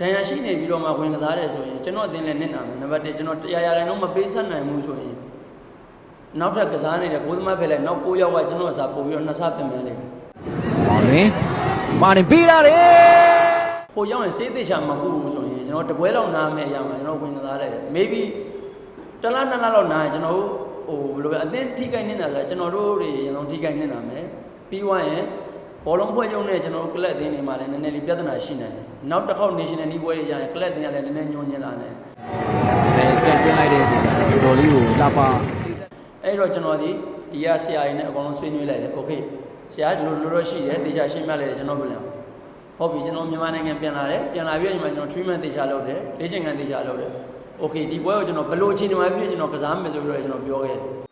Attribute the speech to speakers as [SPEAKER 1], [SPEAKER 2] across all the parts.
[SPEAKER 1] ဒဏ်ရာရှိနေပြီးတော့မှဝင်ကစားတယ်ဆိုရင်ကျွန်တော်အတင်းလည်းနစ်နာမယ်နံပါတ်1ကျွန်တော်တရားရရင်တော့မပေးဆက်နိုင်ဘူးဆိုရင်နောက်ထပ်ကစားနေတဲ့ကိုသမားဖက်လည်းနောက်9ယောက်ကကျွန်တော်အစားပို့ပြီးတော့နှစ်ဆပြင်မယ်လေ
[SPEAKER 2] မောင်လင်းမာနေပေးတာလေ
[SPEAKER 1] ဟိုရောက်ရင်စေးသေးချာမပူဘူးဆိုရင်ကျွန်တော်တပွဲလောက်နားမယ်အရာမှာကျွန်တော်ဝင်ကစားလိုက်တယ် maybe တစ်လားနှစ်လားလောက်နားရင်ကျွန်တော်တို့ဟိုဘယ်လိုပဲအသင်းထိခိုက်နေတာဆိုကျွန်တော်တို့တွေအရင်ဆုံးထိခိုက်နေတာမယ်ပြီးသွားရင် ဘောလုံးဖွဲ့ရုံနဲ့ကျွန်တော်တို့ကလပ်အသင်းတွေမှာလည်းနည်းနည်းလေးပြဿနာရှိနိုင်တယ်။နောက်တစ်ခေါက် national league ပွဲတွေကြရင်ကလပ်အသင်းကလည်းနည်းနည်းညှိုးညင်းလာတယ်။
[SPEAKER 2] အဲကပ်ပြလိုက်တဲ့ဒီတော်တော်လေးကိုလှပ
[SPEAKER 1] အဲ့တော့ကျွန်တော်ဒီဒီရဆရာကြီးနဲ့အကုန်လုံးဆွေးနွေးလိုက်တယ်။ Okay ဆရာဒီလိုလိုတော့ရှိတယ်တေချာရှင်းပြလိုက်တယ်ကျွန်တော်ပြန်။ဟုတ်ပြီကျွန်တော်မြန်မာနိုင်ငံပြန်လာတယ်။ပြန်လာပြီးတော့ဒီမှာကျွန်တော် treatment တေချာလုပ်တယ်။လေ့ကျင့်ခန်းတေချာလုပ်တယ်။ Okay ဒီပွဲကိုကျွန်တော်ဘယ်လိုအချိန်မှပြည့်ကျွန်တော်ကစားမယ်ဆိုပြီးတော့ကျွန်တော်ပြောခဲ့တယ်။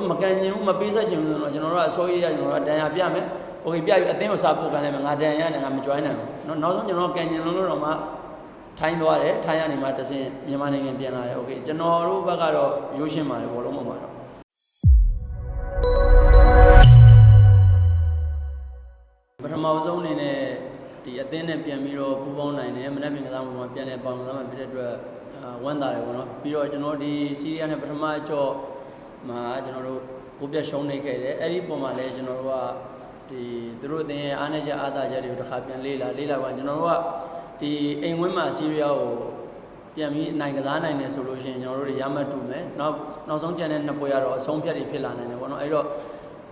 [SPEAKER 1] တော်တို့မကန်ကျင်ဘူးမပေးဆက်ချင်ဘူးဆိုတော့ကျွန်တော်တို့ကအစိုးရရကျွန်တော်တို့ဒဏ်ရာပြမယ်။ Okay ပြပြီအတင်းကိုစာပို့ကန်လိုက်မယ်ငါဒဏ်ရာနဲ့ငါမ join နိုင်ဘူး။နော်နောက်ဆုံးကျွန်တော်ကန်ကျင်လုံးလို့တော့မှထိုင်းသွားတယ်ထိုင်းရနေမှတဆင်မြန်မာနိုင်ငံပြန်လာတယ်။ Okay ကျွန်တော်တို့ဘက်ကတော့ရိုးရှင်းပါတယ်ဘောလုံးပေါ်မှာတော့ပထမဆုံးအနေနဲ့ဒီအသင်းနဲ့ပြန်ပြီးတော့ပူးပေါင်းနိုင်တယ်မနေ့ပြင်ကစားမှုမှာပြန်လဲပေါင်းကစားမှဖြစ်တဲ့အတွက်အာဝမ်းသာတယ်ပေါ့နော်ပြီးတော့ကျွန်တော်ဒီစီးရီးယားနဲ့ပထမအကြော့ မှာကျွန်တော်တို့ကိုပြတ်ရှုံးနေခဲ့တယ်အဲ့ဒီပုံမှာလည်းကျွန်တော်တို့ကဒီသူတို့အသင်းရဲ့အားနည်းချက်အားသာချက်တွေကိုတစ်ခါပြန်လေ့လာလေ့လာပါကျွန်တော်တို့ကဒီအိမ်ဝင်းမှာစီးရီးယားကိုပြန်ပြီးနိုင်ကစားနိုင်တယ်ဆိုလို့ရှိရင်ကျွန်တော်တို့တွေရမှတ်တူမယ်နောက်နောက်ဆုံးကျန်တဲ့နှစ်ပွဲကတော့အဆုံးဖြတ်တွေဖြစ်လာနိုင်တယ်ပေါ့နော်အဲ့တော့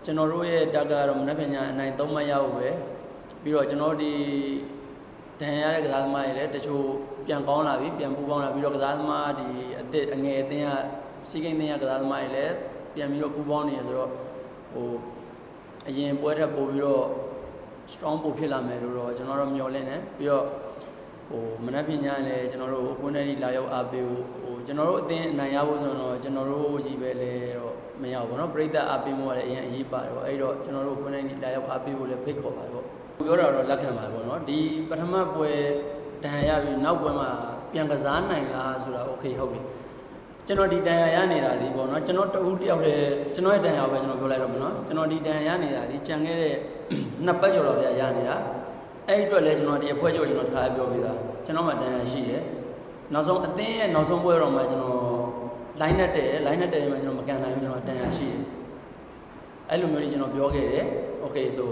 [SPEAKER 1] ကျွန်တော်တို့ရဲ့တက်ကတော့မနေ့ကညအနိုင်၃မှတ်ရဖို့ပဲပြီးတော့ကျွန်တော်တို့ဒီဒဏ်ရာရတဲ့ကစားသမားတွေလည်းတချို့ပြန်ကောင်းလာပြီပြန်ပူပေါင်းလာပြီးတော့ကစားသမားဒီအစ်စ်အငယ်အသင်းက စီးကိန်းသင်းကကစားသမားတွေလည်းပြန်ပြီးတော့ပူပေါင်းနေရဆိုတော့ဟိုအရင်ပွဲထက်ပိုပြီးတော့ strong ပိုဖြစ်လာမယ်လို့တော့ကျွန်တော်တို့မျှော်လင့်တယ်ပြီးတော့ဟိုမနက်ဖြန်ညလည်းကျွန်တော်တို့အပွင့်နဲ့လာရောက်အားပေးဖို့ဟိုကျွန်တော်တို့အသင်းအနိုင်ရဖို့ဆိုတော့ကျွန်တော်တို့ကြီးပဲလေတော့မရဘူးเนาะပြိဿအားပေးမှုကလည်းအရင်အရေးပါတယ်ပေါ့အဲ့တော့ကျွန်တော်တို့အပွင့်နဲ့လာရောက်အားပေးဖို့လည်းဖိတ်ခေါ်ပါတယ်ပေါ့ ပြောတာတော့လက်ခံပါပေါ့နော်ဒီပထမပွဲတန်ရာရပြီးနောက်ပွဲမှာပြန်ကစားနိုင်လားဆိုတာโอเคဟုတ်ပြီ ကျွန်တော်ဒီတန်ရာရနေတာဒီပေါ့နော်ကျွန်တော်တဦးတယောက်တည်းကျွန်တော်ရဲ့တန်ရာပဲကျွန်တော်ပြောလိုက်တော့မယ်နော်ကျွန်တော်ဒီတန်ရာရနေတာဒီကြံခဲ့တဲ့နှစ်ပတ်ကျော်တော့ကြာရနေတာအဲ့ဒီအတွက်လည်းကျွန်တော်ဒီအဖွဲကျော်ကျွန်တော်တခါပြောပြီးသားကျွန်တော်မှတန်ရာရှိတယ်နောက်ဆုံးအသင်းရဲ့နောက်ဆုံးပွဲတော့မှကျွန်တော် line နဲ့တည့် line နဲ့တည့်မှကျွန်တော်မကန်နိုင်ဘူးကျွန်တော်တန်ရာရှိတယ်အဲ့လိုမျိုးကြီးကျွန်တော်ပြောခဲ့တယ်။ Okay ဆို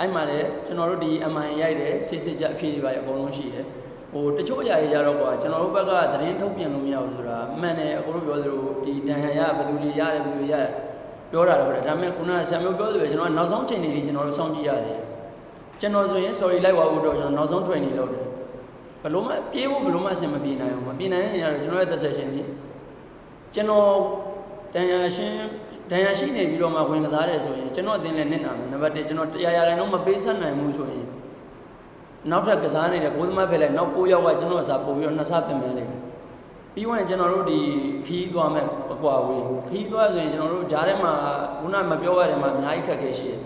[SPEAKER 1] အဲ့မှာလည်းကျွန်တော်တို့ဒီ MI ရိုက်တယ်စစ်စစ်ကြအဖြေတွေပါအကုန်လုံးရှိတယ်။ ဟိုတချို့အရာတွေကြတော့ကွာကျွန်တော်တို့ဘက်ကသတင်းထုတ်ပြန်လို့မရဘူးဆိုတာအမှန်တယ်အကုန်လုံးပြောသလိုဒီဒဏ်ရာရဘယ်သူတွေရတယ်ဘယ်သူတွေရတယ်ပြောတာတော့ဒါပေမဲ့ခုနကဆံမျိုးပြောသလိုကျွန်တော်နောက်ဆုံးချိန်တွေကျွန်တော်တို့စောင့်ကြည့်ရတယ်။ကျွန်တော်ဆိုရင် sorry လိုက်ပါဖို့တော့ကျွန်တော်နောက်ဆုံး training လုပ်တယ်။ဘလို့မှပြေးဖို့ဘလို့မှအဆင်မပြေနိုင်ဘူးမပြေနိုင်တဲ့နေရာတော့ကျွန်တော်ရဲ့သက်ဆက်ရှင်ကြီးကျွန်တော်တန်ရာရှင်ဒဏ်ရာရှိနေပြီးတော့မှဝင်ကစားတယ်ဆိုရင်ကျွန်တော်အတင်းလည်းနစ်နာမယ်နံပါတ်1ကျွန်တော်တရားရရင်တော့မပေးဆက်နိုင်ဘူးဆိုရင် နောက်ထပ်ကစားနေတဲ့ကိုသမားဖက်လည်းနောက်9ယောက်ကကျွန်တော်အစားပို့ပြီးတော့နှစ်ဆပြင်မယ်လေပြီးဝင်ကျွန်တော်တို့ဒီခီးသွားမယ်အကွာဝေးခီးသွားဆိုရင်ကျွန်တော်တို့ဂျားထဲမှာခုနမပြောရတယ်မှာအများကြီးခက်ခဲရှိတယ်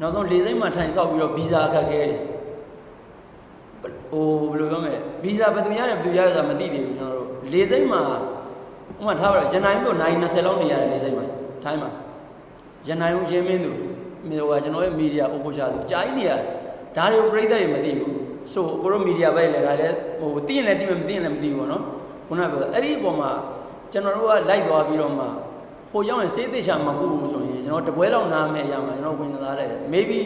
[SPEAKER 1] နောက်ဆုံးလေစိမ့်မှာထိုင်ဆောက်ပြီးတော့ဗီဇာခက်ခဲတယ်ဟိုဘယ်လိုပြောမလဲဗီဇာဘယ်သူရတယ်ဘယ်သူရတယ်ဆိုတာမသိသေးဘူးကျွန်တော်တို့လေစိမ့်မှာဥပမာထားပါတော့ဂျန်နိုင်ဆိုနိုင်20လောက်နေရတယ်လေစိမ့်မှာထိုင်းမှာရန်နိုင်ဦးရင်းမင်းသူဟိုကကျွန်တော်ရဲ့မီဒီယာအိုပိုချာသူကြားကြီးနေရတယ် ဒါတွေကိုပြိဿတွေမသိဘူးဆိုကိုတို့မီဒီယာပဲလေဒါလည်းဟိုသိရင်လည်းသိမယ်မသိရင်လည်းမသိဘူးပေါ့နော်ခုနကပြောအဲ့ဒီအပေါ်မှာကျွန်တော်တို့ကလိုက်သွားပြီးတော့မှဟိုရောက်ရင်စေးသေးချာမပူဘူးဆိုရင်ကျွန်တော်တပွဲလောက်နားမယ်အရာမှာကျွန်တော်ဝင်ကစားလိုက်တယ် maybe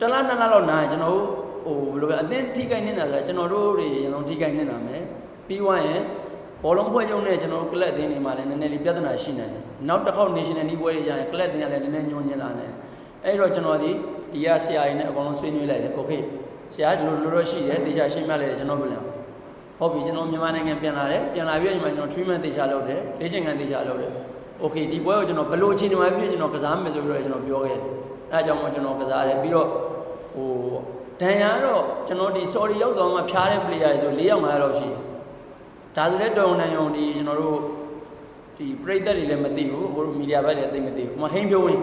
[SPEAKER 1] တစ်လားနှစ်လားလောက်နားရင်ကျွန်တော်တို့ဟိုဘယ်လိုပဲအသင်းထိခိုက်နေတာဆိုကျွန်တော်တို့တွေအရင်ဆုံးထိခိုက်နေတာမယ်ပြီးသွားရင်ဘောလုံးဖွဲ့ရုံနဲ့ကျွန်တော်တို့ကလပ်အသင်းတွေမှာလည်းနည်းနည်းလေးပြဿနာရှိနေတယ်နောက်တစ်ခေါက် national နီးပွဲတွေရရင်ကလပ်အသင်းကလည်းနည်းနည်းညှို့ညင်လာတယ်အဲ့တော့ကျွန်တော်ဒီ ဒီကဆရာကြီးနဲ့အကုန်လုံးဆွေးနွေးလိုက်တယ် okay ဆရာဒီလိုလိုလိုရှိတယ်တေချာရှင်းပြလိုက်တယ်ကျွန်တော်ပြန်ဟုတ်ပြီကျွန်တော်မြန်မာနိုင်ငံပြန်လာတယ်ပြန်လာပြီးတော့ညီမကျွန်တော် treatment တေချာလုပ်တယ်လေ့ကျင့်ခန်းတေချာလုပ်တယ် okay ဒီပွဲကိုကျွန်တော်ဘယ်လိုအချိန်ဒီမှာဖြစ်ကျွန်တော်ကစားမယ်ဆိုပြီးတော့ကျွန်တော်ပြောခဲ့တယ်အဲအကြောင်းမို့ကျွန်တော်ကစားတယ်ပြီးတော့ဟိုဒဏ်ရာတော့ကျွန်တော်ဒီ sorry ရောက်သွားမှဖျားတဲ့ player တွေဆို၄ယောက်၅ယောက်လောက်ရှိတယ်ဒါဆိုလည်းတော်ရုံနိုင်ုံဒီကျွန်တော်တို့ဒီပြိသက်တွေလည်းမသိဘူးဟိုမီဒီယာဘက်လည်းသိမသိဘူးဟိုမှာဟိန်းဖြိုးဝင်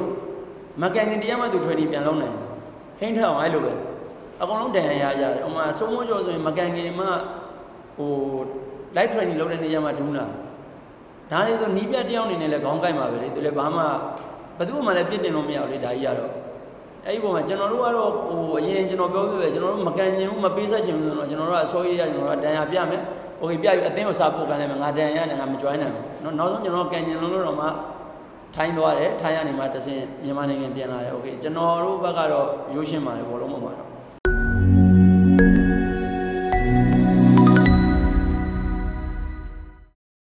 [SPEAKER 1] မကန်ခင်တရားမှသူထွေးနေပြန်လုံးနိုင်ဟိန်းထအောင်အဲ့လိုပဲအကုန်လုံးတန်ရရကြတယ်ဥမာဆုံးမကျော်ဆိုရင်မကန်ခင်မှဟို light training လုပ်တဲ့နေရာမှာဒူးလာဒါလေးဆိုနီးပြတ်တယောက်အနေနဲ့လည်းခေါင်းကိုက်မှာပဲလေသူလည်းဘာမှဘယ်သူမှလည်းပြစ်တင်လို့မရဘူးလေဒါကြီးကတော့အဲ့ဒီပုံမှာကျွန်တော်တို့ကတော့ဟိုအရင်ကျွန်တော်ပြောပြပဲကျွန်တော်တို့မကန်ခြင်းဘူးမပေးဆက်ခြင်းဘူးဆိုတော့ကျွန်တော်တို့ကအစိုးရရကျွန်တော်တို့ကတန်ရပြမယ်โอเคပြပြီအသင်းကိုစာပို့ကန်လိုက်မယ်ငါတန်ရနဲ့ငါမ join နိုင်ဘူးเนาะနောက်ဆုံးကျွန်တော်ကန်ခြင်းလုံးလို့တော့မှ ထိုင်းသွားတယ်ထိုင်းကနေမှတဆင့်မြန်မာနိုင်ငံပြန်လာတယ်โอเคကျွန်တော်တို့ဘက်ကတော့ရိုးရှင်းပါတယ်ဘောလုံးမမှာတော့